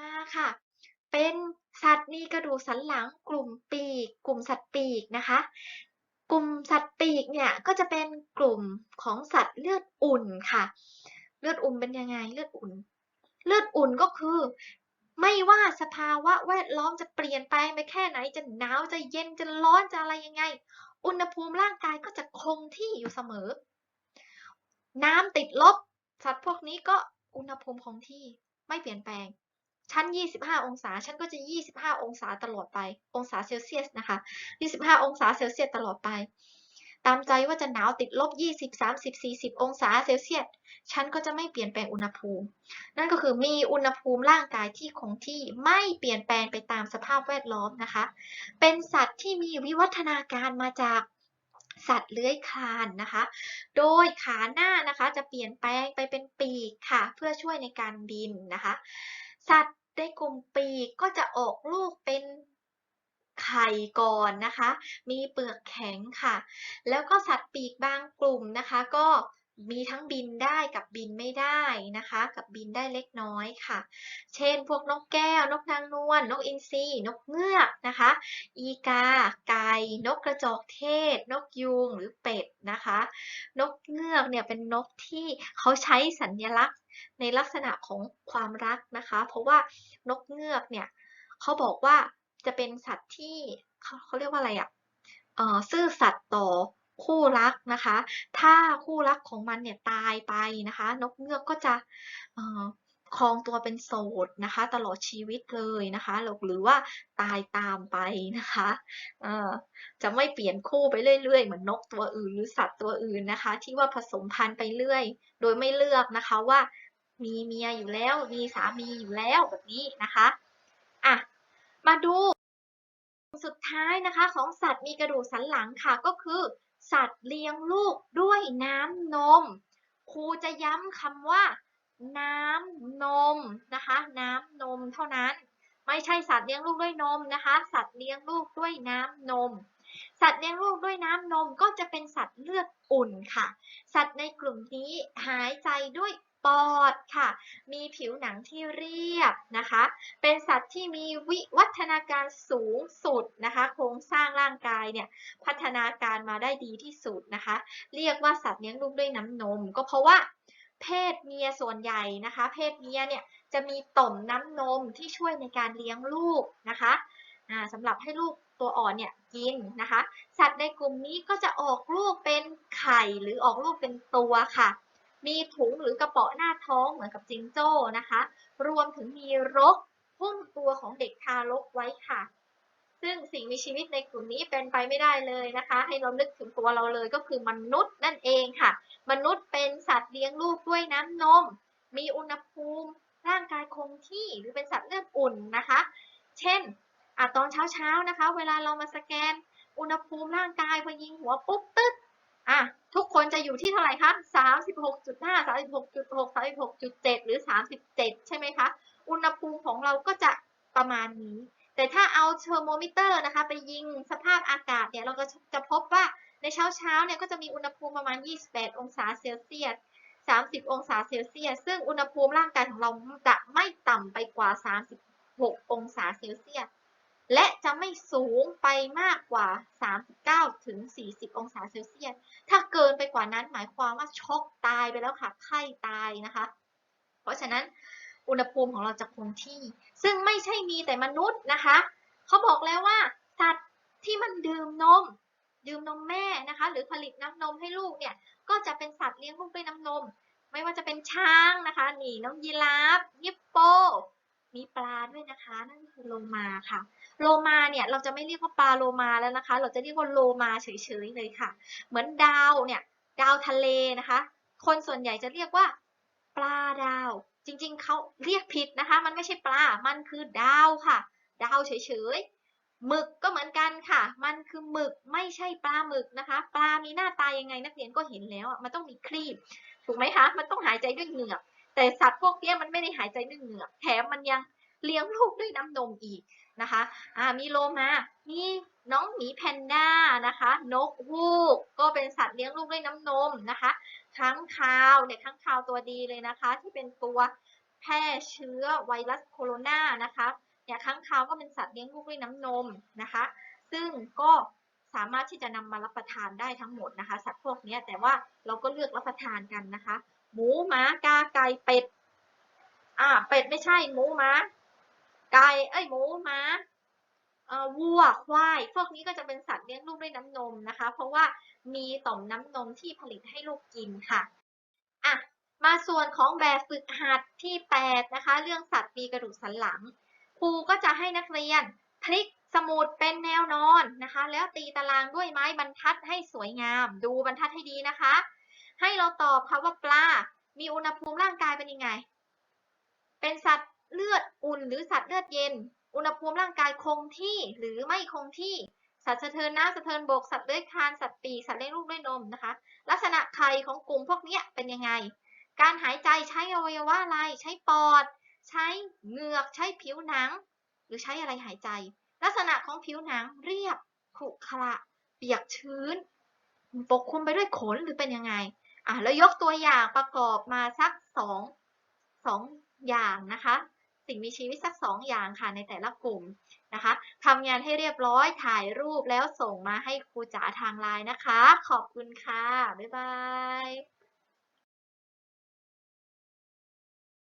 มาค่ะ เป็นสัตว์มีกระดูกสันหลังกลุ่มปีก กลุ่มสัตว์ปีกนะคะ กลุ่มสัตว์ปีกเนี่ยก็จะเป็นกลุ่มของสัตว์เลือดอุ่นค่ะ เลือดอุ่นเป็นยังไงเลือดอุ่น เลือดอุ่นก็คือ ไม่ว่าสภาวะแวดล้อมจะเปลี่ยนแปไปแค่ไหนจะหนาวจะเย็นจะร้อนจะอะไรยังไง อุณหภูมิร่างกายก็จะคงที่อยู่เสมอ น้ำติดลบสัตว์พวกนี้ก็อุณหภูมิคงที่ไม่เปลี่ยนแปลง ชั้น 25 องศาฉันก็จะ 25 องศาตลอดไป องศาเซลเซียสนะคะ 25 องศาเซลเซียสตลอดไป ตามใจว่าจะหนาวติดลบ 20 30 40 องศาเซลเซียสฉันก็จะไม่เปลี่ยนแปลงอุณหภูมิ นั่นก็คือมีอุณหภูมิร่างกายที่คงที่ไม่เปลี่ยนแปลงไปตามสภาพแวดล้อมนะคะ เป็นสัตว์ที่มีวิวัฒนาการมาจากสัตว์เลื้อยคลานนะคะ โดยขาหน้านะคะจะเปลี่ยนแปลงไปเป็นปีกค่ะ เพื่อช่วยในการบินนะคะ สัตว์ในกลุ่มปีกก็จะออกลูกเป็นไข่ก่อนนะคะ มีเปลือกแข็งค่ะ แล้วก็สัตว์ปีกบางกลุ่มนะคะ ก็ มีทั้งบินได้กับบินไม่ได้นะคะ กับบินได้เล็กน้อยค่ะ เช่น พวกนกแก้ว นกนางนวล นกอินทรีนกเงือกนะคะ อีกา ไก่ นกกระจอกเทศ นกยูงหรือเป็ดนะคะ นกเงือกเนี่ยเป็นนกที่เขาใช้สัญลักษณ์ในลักษณะของความรักนะคะ เพราะว่านกเงือกเนี่ยเขาบอกว่าจะเป็นสัตว์ที่เขาเขาเรียกว่าอะไรอะ่ะเออซื่อสัตย์ต่อ คู่รักนะคะ ถ้าคู่รักของมันเนี่ยตายไปนะคะ นกเงือกก็จะครองตัวเป็นโสดนะคะ ตลอดชีวิตเลยนะคะหรือว่าตายตามไปนะคะจะไม่เปลี่ยนคู่ไปเรื่อยๆ เหมือนนกตัวอื่นหรือสัตว์ตัวอื่นนะคะ ที่ว่าผสมพันธุ์ไปเรื่อย โดยไม่เลือกนะคะว่ามีเมียอยู่แล้วมีสามีอยู่แล้วแบบนี้นะคะอะมาดูสุดท้ายนะคะของสัตว์มีกระดูกสันหลังค่ะก็คือ สัตว์เลี้ยงลูกด้วยน้ำนม ครูจะย้ำคำว่า น้ำนมนะคะ น้ำนมเท่านั้น ไม่ใช่สัตว์เลี้ยงลูกด้วยนมนะคะ สัตว์เลี้ยงลูกด้วยน้ำนม สัตว์เลี้ยงลูกด้วยน้ำนมก็จะเป็นสัตว์เลือดอุ่นค่ะ สัตว์ในกลุ่มนี้หายใจด้วย ปอดค่ะ มีผิวหนังที่เรียบนะคะ เป็นสัตว์ที่มีวิวัฒนาการสูงสุดนะคะ โครงสร้างร่างกายเนี่ยพัฒนาการมาได้ดีที่สุดนะคะ เรียกว่าสัตว์เลี้ยงลูกด้วยน้ำนม ก็เพราะว่าเพศเมียส่วนใหญ่นะคะ เพศเมียเนี่ยจะมีต่อมน้ำนมที่ช่วยในการเลี้ยงลูกนะคะสำหรับให้ลูกตัวอ่อนเนี่ยกินนะคะ สัตว์ในกลุ่มนี้ก็จะออกลูกเป็นไข่หรือออกลูกเป็นตัวค่ะ มีถุงหรือกระเป๋าหน้าท้องเหมือนกับจิงโจ้นะคะ รวมถึงมีรกหุ้มตัวของเด็กทารกไว้ค่ะ ซึ่งสิ่งมีชีวิตในกลุ่มนี้เป็นไปไม่ได้เลยนะคะ ให้เรานึกถึงตัวเราเลยก็คือมนุษย์นั่นเองค่ะ มนุษย์เป็นสัตว์เลี้ยงลูกด้วยน้ำนม มีอุณหภูมิ ร่างกายคงที่หรือเป็นสัตว์เลือดอุ่นนะคะ เช่นอตอนเช้าๆนะคะ เวลาเรามาสแกน อุณหภูมิร่างกายพอยิงหัวปุ๊บตึ๊ด อะทุกคนจะอยู่ที่เท่าไหร่คะ36.5 36.6 36.7 หรือ 37 ใช่ไหมคะ อุณหภูมิของเราก็จะประมาณนี้ แต่ถ้าเอาเทอร์โมมิเตอร์นะคะ ไปยิงสภาพอากาศเนี่ย เราก็จะพบว่าในเช้าเช้าเนี่ยก็จะมีอุณหภูมิประมาณ 28 องศาเซลเซียส 30 องศาเซลเซียส ซึ่งอุณหภูมิร่างกายของเราจะไม่ต่ำไปกว่า 36 องศาเซลเซียส และจะไม่สูงไปมากกว่า 39 ถึง 40 องศาเซลเซียส ถ้าเกินไปกว่านั้นหมายความว่าช็อกตายไปแล้วค่ะ ไข้ตายนะคะ เพราะฉะนั้นอุณหภูมิของเราจะคงที่ ซึ่งไม่ใช่มีแต่มนุษย์นะคะ เขาบอกแล้วว่าสัตว์ที่มันดื่มนม ดื่มนมแม่นะคะ หรือผลิตน้ำนมให้ลูกเนี่ย ก็จะเป็นสัตว์เลี้ยงลูกด้วยน้ำนม ไม่ว่าจะเป็นช้างนะคะ นี่น้องยีราฟยิปโป มีปลาด้วยนะคะ นั่นคือโลมาค่ะ โลมาเนี่ยเราจะไม่เรียกว่าปลาโลมาแล้วนะคะ เราจะเรียกว่าโลมาเฉยๆเลยค่ะ เหมือนดาวเนี่ยดาวทะเลนะคะ คนส่วนใหญ่จะเรียกว่าปลาดาว จริงๆเขาเรียกผิดนะคะ มันไม่ใช่ปลา มันคือดาวค่ะ ดาวเฉยๆหมึกก็เหมือนกันค่ะ มันคือหมึกไม่ใช่ปลาหมึกนะคะ ปลามีหน้าตายังไงนักเรียนก็เห็นแล้วอะมันต้องมีครีบถูกไหมคะ มันต้องหายใจด้วยเหงือก แต่สัตว์พวกนี้มันไม่ได้หายใจด้วยเหงือก แถมมันยังเลี้ยงลูกด้วยน้ำนมอีกนะคะอ่ามีโลมา มีน้องหมีแพนด้านะคะ นกฮูก ก็เป็นสัตว์เลี้ยงลูกด้วยน้ำนมนะคะค้างคาวเนี่ยค้างคาวตัวดีเลยนะคะ ที่เป็นตัวแพร่เชื้อไวรัสโคโรนานะคะเนี่ยค้างคาวก็เป็นสัตว์เลี้ยงลูกด้วยน้ำนมนะคะ ซึ่งก็สามารถที่จะนำมารับประทานได้ทั้งหมดนะคะ สัตว์พวกนี้แต่ว่าเราก็เลือกรับประทานกันนะคะ หมูหมากาไก่เป็ด อ่า เป็ดไม่ใช่ หมูหมาไก่เอ้ยหมูหมาเอ่อวัวควาย พวกนี้ก็จะเป็นสัตว์เลี้ยงลูกด้วยน้ำนมนะคะ เพราะว่ามีต่อมน้ำนมที่ผลิตให้ลูกกินค่ะอะมาส่วนของแบบฝึกหัดที่ 8 นะคะ เรื่องสัตว์มีกระดูกสันหลัง ครูก็จะให้นักเรียนพลิกสมุดเป็นแนวนอนนะคะ แล้วตีตารางด้วยไม้บรรทัดให้สวยงาม ดูบรรทัดให้ดีนะคะ ให้เราตอบค่ะว่าปลา มีอุณหภูมิร่างกายเป็นยังไง เป็นสัตว์เลือดอุ่นหรือสัตว์เลือดเย็น อุณหภูมิร่างกายคงที่หรือไม่คงที่ สัตว์สะเทินน้ำสะเทินบก สัตว์เลื้อยคลาน สัตว์ปีก สัตว์เลี้ยงลูกด้วยนมนะคะ ลักษณะไข่ของกลุ่มพวกนี้เป็นยังไง การหายใจใช้อวัยวะอะไร ใช้ปอด ใช้เหงือก ใช้ผิวหนัง หรือใช้อะไรหายใจ ลักษณะของผิวหนังเรียบขรุขระ เปียกชื้น ปกคลุมไปด้วยขนหรือเป็นยังไง อะแล้วยกตัวอย่างประกอบมาสักสองสองอย่างนะคะ สิ่งมีชีวิตสักสองอย่างค่ะในแต่ละกลุ่มนะคะทำงานให้เรียบร้อยถ่ายรูปแล้วส่งมาให้ครูจ๋าทางไลน์นะคะ ขอบคุณค่ะ บ๊ายบาย